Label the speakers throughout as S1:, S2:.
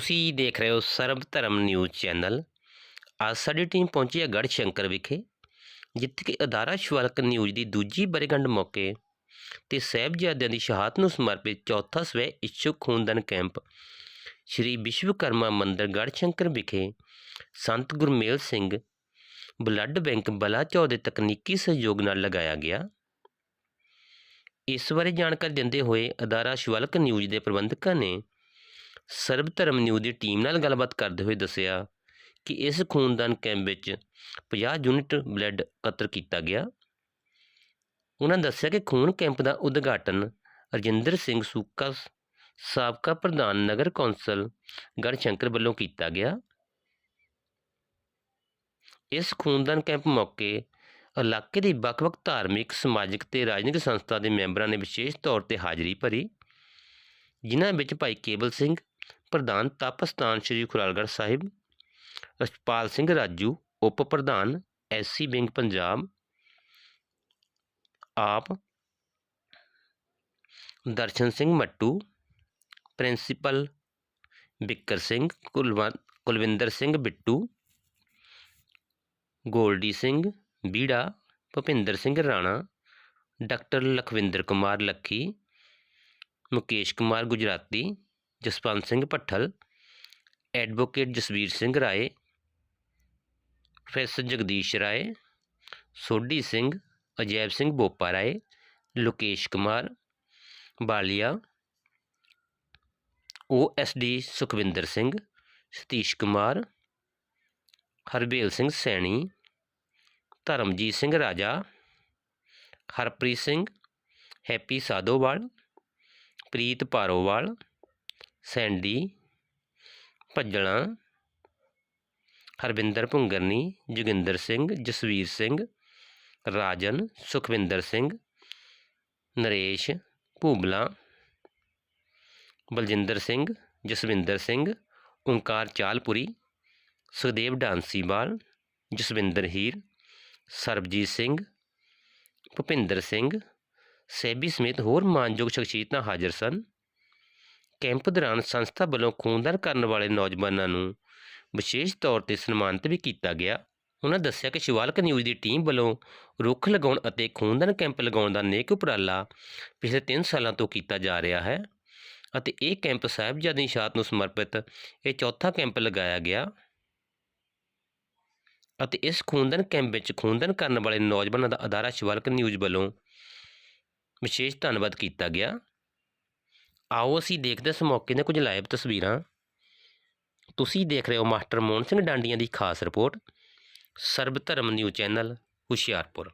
S1: ਤੁਸੀਂ ਦੇਖ ਰਹੇ ਹੋ ਸਰਬ ਧਰਮ ਨਿਊਜ਼ ਚੈਨਲ। ਅੱਜ ਸਾਡੀ ਟੀਮ ਪਹੁੰਚੀ ਹੈ ਗੜ੍ਹ ਸ਼ੰਕਰ ਵਿਖੇ, ਜਿੱਥੇ ਕਿ ਅਦਾਰਾ ਸ਼ਿਵਾਲਕ ਨਿਊਜ਼ ਦੀ ਦੂਜੀ ਬਰੇਗੰਢ ਮੌਕੇ ਤੇ ਸਾਹਿਬਜ਼ਾਦਿਆਂ ਦੀ ਸ਼ਹਾਦਤ ਨੂੰ ਸਮਰਪਿਤ ਚੌਥਾ ਸਵੈ ਇਛੁਕ ਖੂਨਦਾਨ ਕੈਂਪ, ਸ਼੍ਰੀ ਵਿਸ਼ਵਕਰਮਾ ਮੰਦਿਰ ਗੜ੍ਹ ਸ਼ੰਕਰ ਵਿਖੇ ਸੰਤ ਗੁਰਮੇਲ ਸਿੰਘ ਬਲੱਡ ਬੈਂਕ ਬਲਾਚੌ ਦੇ ਤਕਨੀਕੀ ਸਹਿਯੋਗ ਨਾਲ ਲਗਾਇਆ ਗਿਆ। ਇਸ ਬਾਰੇ ਜਾਣਕਾਰੀ ਦਿੰਦੇ ਹੋਏ ਅਦਾਰਾ ਸ਼ਿਵਾਲਕ ਨਿਊਜ਼ ਦੇ ਪ੍ਰਬੰਧਕਾਂ ਨੇ ਸਰਬ ਧਰਮ ਨਿਊਜ਼ ਦੀ ਟੀਮ ਨਾਲ ਗੱਲਬਾਤ ਕਰਦੇ ਹੋਏ ਦੱਸਿਆ ਕਿ ਇਸ ਖੂਨਦਾਨ ਕੈਂਪ ਵਿੱਚ 50 ਯੂਨਿਟ ਬਲੱਡ ਇਕੱਤਰ ਕੀਤਾ ਗਿਆ। ਉਹਨਾਂ ਦੱਸਿਆ ਕਿ ਖੂਨ ਕੈਂਪ ਦਾ ਉਦਘਾਟਨ ਰਜਿੰਦਰ ਸਿੰਘ ਸੂਕਾ, ਸਾਬਕਾ ਪ੍ਰਧਾਨ ਨਗਰ ਕੌਂਸਲ ਗੜ੍ਹਸ਼ੰਕਰ ਵੱਲੋਂ ਕੀਤਾ ਗਿਆ। ਇਸ ਖੂਨਦਾਨ ਕੈਂਪ ਮੌਕੇ ਇਲਾਕੇ ਦੇ ਵੱਖ-ਵੱਖ ਧਾਰਮਿਕ, ਸਮਾਜਿਕ ਤੇ ਰਾਜਨੀਤਿਕ ਸੰਸਥਾ ਦੇ ਮੈਂਬਰਾਂ ਨੇ ਵਿਸ਼ੇਸ਼ ਤੌਰ ਤੇ ਹਾਜ਼ਰੀ ਭਰੀ, ਜਿਨ੍ਹਾਂ ਵਿੱਚ ਭਾਈ ਕੇਬਲ ਸਿੰਘ ਪ੍ਰਧਾਨ ਤਪਸਤਾਨ ਸ੍ਰੀ ਖੁਰਾਲਗੜ੍ਹ ਸਾਹਿਬ ਰਸ਼ਪਾਲ ਸਿੰਘ ਰਾਜੂ ਉਪ ਪ੍ਰਧਾਨ SC bank Punjab AAP Darshan Singh Mattu principal Bikkar Singh Kulwant Kulwinder Singh Bittu Goldy Singh Beera Bhupinder Singh Rana doctor Lakhwinder Kumar Lakhi Mukesh Kumar Gujrati Jaspant Singh Bhathal, advocate Jasvir Singh Rai, professor Jagdish Rai, Sodhi Singh, Ajaib Singh Bopa Rai, Lokesh Kumar, Balia, O S D Sukhwinder Singh, Satish Kumar, Harbel Singh Saini, Dharamjit Singh Raja, Harpreet Singh, Happy Sadowal Preet Parowal Sandy Bhajna Harvinder Bhungarni Joginder Singh Jasvir Singh ਰਾਜਨ ਸੁਖਵਿੰਦਰ ਸਿੰਘ ਨਰੇਸ਼ ਭੂਬਲਾ ਬਲਜਿੰਦਰ ਸਿੰਘ ਜਸਵਿੰਦਰ ਸਿੰਘ ਓਂਕਾਰ ਚਾਲਪੁਰੀ ਸੁਖਦੇਵ ਡਾਂਸੀਵਾਲ ਜਸਵਿੰਦਰ ਹੀਰ ਸਰਬਜੀਤ ਸਿੰਘ ਭੁਪਿੰਦਰ ਸਿੰਘ ਸੈਬੀ ਸਮੇਤ ਹੋਰ ਮਾਨਯੋਗ ਸ਼ਖਸੀਅਤਾਂ ਹਾਜ਼ਰ ਸਨ camp ਦੌਰਾਨ ਸੰਸਥਾ ਵੱਲੋਂ ਖੂਨਦਾਨ ਕਰਨ ਵਾਲੇ ਨੌਜਵਾਨਾਂ ਨੂੰ ਵਿਸ਼ੇਸ਼ ਤੌਰ ਤੇ ਸਨਮਾਨਿਤ ਵੀ ਕੀਤਾ ਗਿਆ। ਉਹਨਾਂ ਦੱਸਿਆ ਕਿ ਸ਼ਿਵਾਲਕ ਨਿਊਜ਼ ਦੀ ਟੀਮ ਵੱਲੋਂ ਰੁੱਖ ਲਗਾਉਣ ਅਤੇ ਖੂਨਦਾਨ ਕੈਂਪ ਲਗਾਉਣ ਦਾ ਨੇਕ ਉਪਰਾਲਾ ਪਿਛਲੇ 3 ਸਾਲਾਂ ਤੋਂ ਕੀਤਾ ਜਾ ਰਿਹਾ ਹੈ ਅਤੇ ਇਹ ਕੈਂਪ ਸਾਹਿਬਜ਼ਾਦੇ ਦੀ ਸ਼ਹਾਦਤ ਨੂੰ ਸਮਰਪਿਤ ਇਹ ਚੌਥਾ ਕੈਂਪ ਲਗਾਇਆ ਗਿਆ। ਅਤੇ ਇਸ ਖੂਨਦਾਨ ਕੈਂਪ ਵਿੱਚ ਖੂਨਦਾਨ ਕਰਨ ਵਾਲੇ ਨੌਜਵਾਨਾਂ ਦਾ ਅਦਾਰਾ ਸ਼ਿਵਾਲਕ ਨਿਊਜ਼ ਵੱਲੋਂ ਵਿਸ਼ੇਸ਼ ਧੰਨਵਾਦ ਕੀਤਾ ਗਿਆ। ਆਓ ਅਸੀਂ ਦੇਖਦੇ ਇਸ ਮੌਕੇ ਦੀਆਂ ਕੁਝ ਲਾਈਵ ਤਸਵੀਰਾਂ। ਤੁਸੀਂ ਦੇਖ ਰਹੇ ਹੋ ਮਾਸਟਰ ਮੋਹਨ ਸਿੰਘ ਡਾਂਡੀਆਂ ਦੀ ਖਾਸ ਰਿਪੋਰਟ ਸਰਬ ਧਰਮ ਨਿਊਜ਼ ਚੈਨਲ ਹੁਸ਼ਿਆਰਪੁਰ।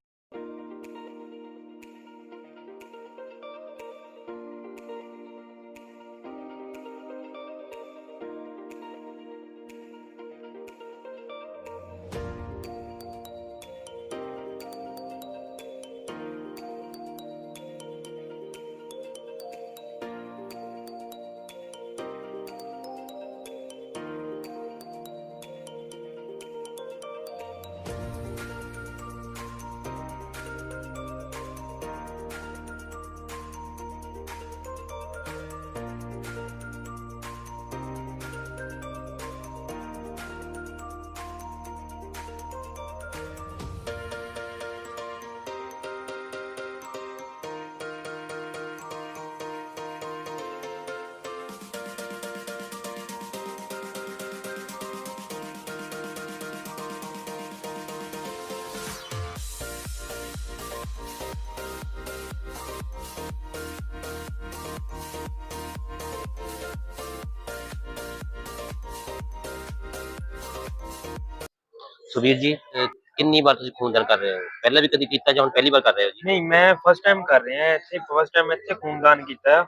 S1: ਸੁਵੀਰ ਜੀ ਅਹ ਕਿੰਨੀ ਵਾਰ ਤੁਸੀਂ ਖੂਨਦਾਨ ਕਰ ਰਹੇ ਹੋ? ਪਹਿਲਾਂ ਵੀ ਕਦੀ ਕੀਤਾ ਜਾਂ ਹੁਣ ਪਹਿਲੀ ਵਾਰ ਕਰ ਰਹੇ ਹੋ ਜੀ?
S2: ਨਹੀਂ ਮੈਂ ਫਸਟ ਟਾਈਮ ਕਰ ਰਿਹਾ ਇੱਥੇ ਫਸਟ ਟਾਈਮ ਇੱਥੇ ਖੂਨਦਾਨ ਕੀਤਾ।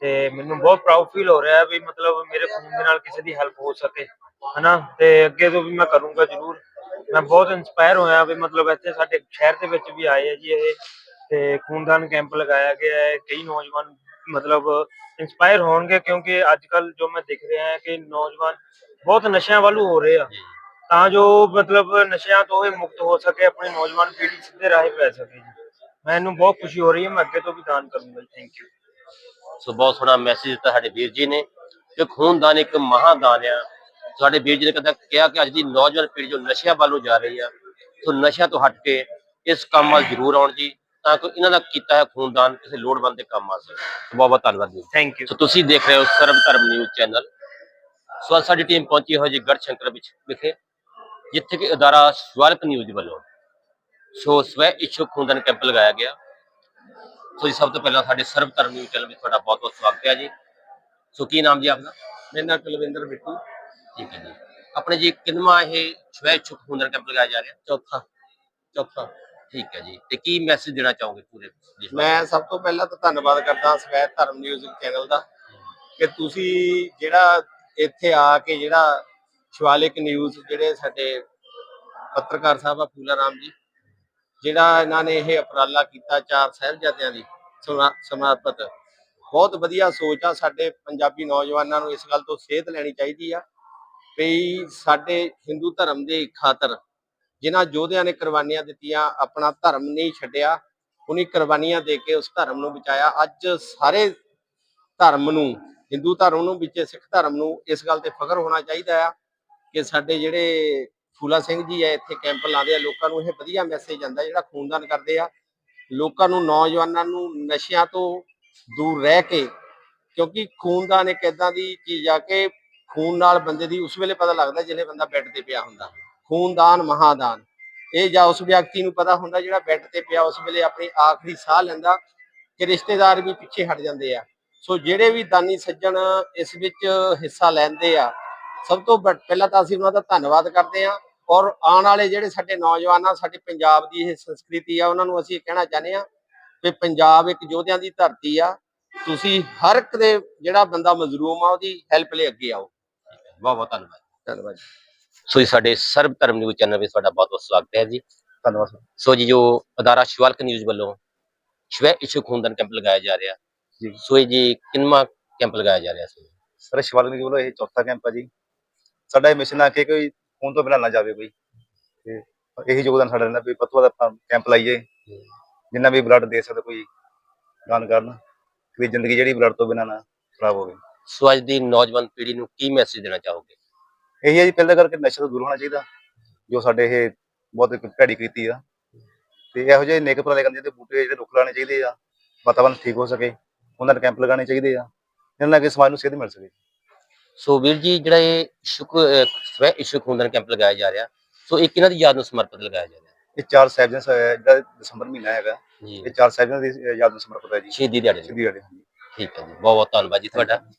S2: ਤੇ ਮੈਨੂੰ ਬਹੁਤ ਪ੍ਰਾਊਡ ਫੀਲ ਹੋ ਰਿਹਾ ਵੀ ਮਤਲਬ ਮੇਰੇ ਖੂਨ ਦੇ ਨਾਲ ਕਿਸੇ ਦੀ ਹੈਲਪ ਹੋ ਸਕੇ ਹਨਾ? ਤੇ ਅੱਗੇ ਤੋਂ ਵੀ ਮੈਂ ਕਰੂੰਗਾ ਜ਼ਰੂਰ। ਮੈਂ ਬਹੁਤ ਇਨਸਪਾਇਰ ਹੋਇਆ ਵੀ ਮਤਲਬ ਇੱਥੇ ਸਾਡੇ ਸ਼ਹਿਰ ਦੇ ਵਿੱਚ ਵੀ ਆਏ ਆ ਜੀ ਇਹ। ਤੇ ਖੂਨਦਾਨ ਕੈਂਪ ਲਗਾਇਆ ਗਿਆ ਹੈ ਕਈ ਨੌਜਵਾਨ ਮਤਲਬ ਇਨਸਪਾਇਰ ਹੋਣਗੇ ਕਿਉਂਕਿ ਅੱਜ ਕੱਲ ਜੋ ਮੈਂ ਦੇਖ ਰਿਹਾ ਹਾਂ ਕਿ ਨੌਜਵਾਨ ਬਹੁਤ ਨਸ਼ਿਆਂ ਵੱਲ ਹੋ ਰਹੇ ਆ। ਤਾਂ ਜੋ ਮਤਲਬ ਨਸ਼ਿਆਂ ਤੋਂ ਇਹ ਮੁਕਤ ਹੋ ਸਕੇ ਆਪਣੀ ਨੌਜਵਾਨ ਪੀੜ੍ਹੀ ਸਿੱਧੇ ਰਾਹ ਪੈ ਸਕੇ ਜੀ। ਮੈਨੂੰ ਬਹੁਤ ਖੁਸ਼ੀ ਹੋ ਰਹੀ ਹੈ ਮੈਂ ਅੱਗੇ ਤੋਂ ਵੀ ਦਾਨ ਕਰੂੰਗਾ ਥੈਂਕ ਯੂ
S1: ਸੋ ਬਹੁਤ ਸੋਹਣਾ ਮੈਸੇਜ ਦਿੱਤਾ ਸਾਡੇ ਵੀਰ ਜੀ ਨੇ।
S3: ਕਿ ਖੂਨਦਾਨ ਇੱਕ ਮਹਾਦਾਨ ਆ। ਸਾਡੇ ਵੀਰ ਜੀ ਨੇ ਕਦਾ ਕਿਹਾ ਕਿ ਅੱਜ ਦੀ ਨੌਜਵਾਨ ਪੀੜ੍ਹੀ ਜੋ ਨਸ਼ਿਆਂ ਵੱਲੋਂ ਜਾ ਰਹੀ ਆ ਸੋ ਨਸ਼ਿਆਂ ਤੋਂ ਹਟ ਕੇ ਇਸ ਕੰਮ ਵੱਲ ਜ਼ਰੂਰ ਆਉਣ ਜੀ ਤਾਂ ਕਿ ਇਹਨਾਂ ਦਾ ਕੀਤਾ ਹੈ ਖੂਨਦਾਨ ਕਿਸੇ ਲੋੜਵੰਦ ਦੇ ਕੰਮ ਆ ਸਕੇ। ਬਹੁਤ ਬਹੁਤ ਧੰਨਵਾਦ ਜੀ।
S2: ਥੈਂਕ ਯੂ
S3: ਸੋ ਤੁਸੀਂ ਦੇਖ ਰਹੇ ਹੋ ਸਰਬ ਧਰਮ ਨਿਊਜ਼ ਚੈਨਲ। ਸੋ ਸਾਡੀ ਟੀਮ ਪਹੁੰਚੀ ਹੋਈ ਜੀ ਗੜਸ਼ੰਕਰ ਵਿੱਚ ਵਿਖੇ। ਜਿੱਥੇ ਕਿ ਅਦਾਰਾ ਸਵਾਰਕ ਨਿਊਜ਼ ਵੱਲੋਂ। ਸੋ ਸਵੈ ਇਛੁਕ ਖੂਨਦਾਨ ਕੈਂਪ ਲਗਾਇਆ ਗਿਆ। ਸੋ ਜੀ ਸਭ ਤੋਂ ਪਹਿਲਾਂ ਸਾਡੇ ਸਰਬ ਧਰਮ ਨਿਊਜ਼ ਚੈਨਲ ਵਿੱਚ ਤੁਹਾਡਾ ਬਹੁਤ ਬਹੁਤ ਸਵਾਗਤ ਹੈ ਜੀ। ਸੋ ਕੀ ਨਾਮ ਜੀ ਆਪਣਾ?
S2: ਮੇਰਾ ਨਾਮ ਕੁਲਵਿੰਦਰ ਬਿੱਟੂ
S3: ਠੀਕ ਹੈ ਜੀ। ਆਪਣੇ ਜੀ ਕਿੰਨਵਾਂ ਇਹ ਸਵੈ ਇਛੁਕ ਖੂਨਦਾਨ ਕੈਂਪ ਲਗਾਇਆ ਜਾ ਰਿਹਾ?
S2: ਚੌਥਾ। ਚੌਥਾ।
S3: ਠੀਕ ਹੈ ਜੀ। ਤੇ ਕੀ ਮੈਸੇਜ ਦੇਣਾ ਚਾਹੋਗੇ ਪੂਰੇ
S4: ਮੈਂ ਸਭ ਤੋਂ ਪਹਿਲਾਂ ਤਾਂ ਧੰਨਵਾਦ ਕਰਦਾ ਸਵੈ ਧਰਮ ਨਿਊਜ਼ ਚੈਨਲ ਦਾ ਕਿ ਤੁਸੀਂ ਜਿਹੜਾ ਇੱਥੇ ਆ ਕੇ ਜਿਹੜਾ ਸ਼ਿਵਾਲਿਕ ਨਿਊਜ਼ ਜਿਹੜੇ ਸਾਡੇ ਪੱਤਰਕਾਰ ਸਾਹਿਬ ਆ ਫੂਲਾ ਰਾਮ ਜੀ, ਜਿਹੜਾ ਇਹਨਾਂ ਨੇ ਇਹ ਉਪਰਾਲਾ ਕੀਤਾ ਚਾਰ ਸਾਹਿਬਜ਼ਾਦਿਆਂ ਦੀ, ਸਮਾ- ਸਮਰਪਿਤ ਬਹੁਤ ਵਧੀਆ ਸੋਚ ਆ ਸਾਡੇ ਪੰਜਾਬੀ ਨੌਜਵਾਨਾਂ ਨੂੰ ਇਸ ਗੱਲ ਤੋਂ ਸੇਧ ਲੈਣੀ ਚਾਹੀਦੀ ਆ ਵੀ ਸਾਡੇ ਹਿੰਦੂ ਧਰਮ ਦੇ ਖਾਤਰ ਜਿਨ੍ਹਾਂ ਯੋਧਿਆਂ ਨੇ ਕੁਰਬਾਨੀਆਂ ਦਿੱਤੀਆਂ, ਆਪਣਾ ਧਰਮ ਨਹੀਂ ਛੱਡਿਆ, ਉਹਨੇ ਕੁਰਬਾਨੀਆਂ ਦੇ ਕੇ ਉਸ ਧਰਮ ਨੂੰ ਬਚਾਇਆ। ਅੱਜ ਸਾਰੇ ਧਰਮ ਨੂੰ, ਹਿੰਦੂ ਧਰਮ ਨੂੰ, ਵਿੱਚ ਸਿੱਖ ਧਰਮ ਨੂੰ ਇਸ ਗੱਲ ਤੇ ਫਖਰ ਹੋਣਾ ਚਾਹੀਦਾ ਆ। ਕਿ ਸਾਡੇ ਜਿਹੜੇ ਫੂਲਾ ਸਿੰਘ ਜੀ ਆ, ਇੱਥੇ ਕੈਂਪ ਲਾਉਂਦੇ ਆ, ਲੋਕਾਂ ਨੂੰ ਇਹ ਵਧੀਆ ਮੈਸੇਜ ਜਾਂਦਾ ਜਿਹੜਾ ਖੂਨਦਾਨ ਕਰਦੇ ਆ, ਲੋਕਾਂ ਨੂੰ, ਨੌਜਵਾਨਾਂ ਨੂੰ ਨਸ਼ਿਆਂ ਤੋਂ ਦੂਰ ਰਹਿ ਕੇ, ਕਿਉਂਕਿ ਖੂਨਦਾਨ ਇੱਕ ਇਦਾਂ ਦੀ ਚੀਜ਼ ਆ ਕਿ ਖੂਨ ਨਾਲ ਬੰਦੇ ਦੀ ਉਸ ਵੇਲੇ ਪਤਾ ਲੱਗਦਾ ਜਿਹੜੇ ਬੰਦਾ ਬੈੱਡ ਤੇ ਪਿਆ ਹੁੰਦਾ। ਖੂਨਦਾਨ, ਮਹਾਦਾਨ। ਇਹ ਜਾਂ ਉਸ ਵਿਅਕਤੀ ਨੂੰ ਪਤਾ ਹੁੰਦਾ ਜਿਹੜਾ ਬੈੱਡ ਤੇ ਪਿਆ, ਉਸ ਵੇਲੇ ਆਪਣੀ ਆਖਰੀ ਸਾਹ ਲੈਂਦਾ ਕਿ ਰਿਸ਼ਤੇਦਾਰ ਵੀ ਪਿੱਛੇ ਹਟ ਜਾਂਦੇ ਆ। ਸੋ ਜਿਹੜੇ ਵੀ ਦਾਨੀ ਸੱਜਣ ਇਸ ਵਿੱਚ ਹਿੱਸਾ ਲੈਂਦੇ ਆ ਸਭ ਤੋਂ ਪਹਿਲਾਂ ਤਾਂ ਅਸੀਂ ਉਹਨਾਂ ਦਾ ਧੰਨਵਾਦ ਕਰਦੇ ਆ ਔਰ ਆਉਣ ਵਾਲੇ ਜਿਹੜੇ ਸਾਡੇ ਨੌਜਵਾਨ ਆ ਸਾਡੇ ਪੰਜਾਬ ਦੀ ਇਹ ਸੰਸਕ੍ਰਿਤੀ ਆ ਉਹਨਾਂ ਨੂੰ ਅਸੀਂ ਕਹਿਣਾ ਚਾਹੁੰਦੇ ਆ ਕਿ ਪੰਜਾਬ ਇੱਕ ਯੋਧਿਆਂ ਦੀ ਧਰਤੀ ਆ। ਤੁਸੀਂ ਹਰ ਇੱਕ ਦੇ ਜਿਹੜਾ ਬੰਦਾ ਮਜ਼ਲੂਮ ਆ ਉਹਦੀ ਹੈਲਪ ਲਈ ਅੱਗੇ ਆਓ।
S3: ਬਹੁਤ ਬਹੁਤ ਧੰਨਵਾਦ।
S4: ਧੰਨਵਾਦ
S3: ਸੋ ਜੀ ਸਾਡੇ ਸਰਬ ਧਰਮ ਨਿਊਜ਼ ਚੈਨਲ ਵਿੱਚ ਤੁਹਾਡਾ ਬਹੁਤ ਬਹੁਤ ਸਵਾਗਤ ਹੈ ਜੀ।
S4: ਧੰਨਵਾਦ
S3: ਸੋ ਜੀ ਜੋ ਅਦਾਰਾ ਸ਼ਿਵਾਲਕ ਨਿਊਜ਼ ਵੱਲੋਂ ਸਵੈ ਇਛੁਕ ਖੂਨਦਾਨ ਕੈਂਪ ਲਗਾਇਆ ਜਾ ਰਿਹਾ
S5: ਜੀ।
S3: ਸੋ ਜੀ ਕਿੰਨਵਾਂ ਕੈਂਪ ਲਗਾਇਆ ਜਾ ਰਿਹਾ ਸੀ?
S5: ਸਰ ਸ਼ਿਵਾਲਿਕ ਜੀ ਵੱਲੋਂ ਇਹ ਚੌਥਾ ਕੈਂਪ ਹੈ ਜੀ। ਸਾਡਾ ਇਹ ਮਿਸ਼ਨ ਆ ਕਿ ਕੋਈ ਤੋਂ ਬਿਨਾਂ ਨਾ ਜਾਵੇ ਕੋਈ। ਤੇ ਇਹੀ ਯੋਗਦਾਨ ਸਾਡਾ ਰਹਿੰਦਾ ਵੀ ਪਤਵਾ ਦਾ ਕੈਂਪ ਲਾਈਏ ਜਿੰਨਾ ਵੀ ਬਲੱਡ ਦੇ ਸਕਦਾ ਕੋਈ ਦਾਨ ਕਰਨ ਕਿ ਜ਼ਿੰਦਗੀ ਜਿਹੜੀ ਬਲੱਡ ਤੋਂ ਬਿਨਾਂ ਨਾ ਖਰਾਬ ਹੋਵੇ।
S3: ਸੋ ਅੱਜ ਦੀ ਨੌਜਵਾਨ ਪੀੜ੍ਹੀ ਨੂੰ ਕੀ ਮੈਸੇਜ ਦੇਣਾ ਚਾਹੋਗੇ?
S5: ਇਹੀ ਹੈ ਜੀ ਪਹਿਲਾਂ ਕਰਕੇ ਨਸ਼ੇ ਤੋਂ ਦੂਰ ਹੋਣਾ ਚਾਹੀਦਾ ਜੋ ਸਾਡੇ ਇਹ ਬਹੁਤ ਇੱਕ ਭੈੜੀ ਕੀਤੀ ਆ। ਤੇ ਇਹੋ ਜਿਹੇ ਨੇਕ ਉਪਰਾਲੇ ਕਰਨੇ ਚਾਹੀਦੇ ਬੂਟੇ ਜਿਹੜੇ ਰੁੱਖ ਲਾਣੇ ਚਾਹੀਦੇ ਆ ਵਾਤਾਵਰਨ ਠੀਕ ਹੋ ਸਕੇ ਉਹਨਾਂ ਦੇ ਕੈਂਪ ਲਗਾਉਣੇ ਚਾਹੀਦੇ ਆ ਇਹਨਾਂ ਨਾਲ ਕਿ ਸਮਾਜ ਨੂੰ ਸੇਧ ਮਿਲ ਸਕੇ।
S3: ਸੋ ਵੀਰ ਜੀ ਜਿਹੜਾ ਇਹ ਸ਼ੁਕ ਸਵੈ ਇਛੁਕ ਖੂਨਦਾਨ ਕੈਂਪ ਲਗਾਇਆ ਜਾ ਰਿਹਾ। ਸੋ ਇਹ ਕਿਹਨਾਂ ਦੀ ਯਾਦ ਨੂੰ ਸਮਰਪਿਤ ਲਗਾਇਆ ਜਾ ਰਿਹਾ।
S5: ਇਹ ਚਾਰ ਸਾਹਿਬਜ਼ਾਦ ਜਿਹੜਾ ਦਸੰਬਰ ਮਹੀਨਾ ਹੈਗਾ ਇਹ ਚਾਰ ਸਾਹਿਬਾਂ ਦੀ ਯਾਦ ਨੂੰ ਸਮਰਪਿਤ ਹੈ ਜੀ।
S3: ਸ਼ਹੀਦੀ ਦਿਹਾੜੇ
S5: ਗੱਲ ਹੈ
S3: ਠੀਕ ਹੈ ਜੀ। ਬਹੁਤ ਬਹੁਤ ਧੰਨਵਾਦ ਜੀ ਤੁਹਾਡਾ।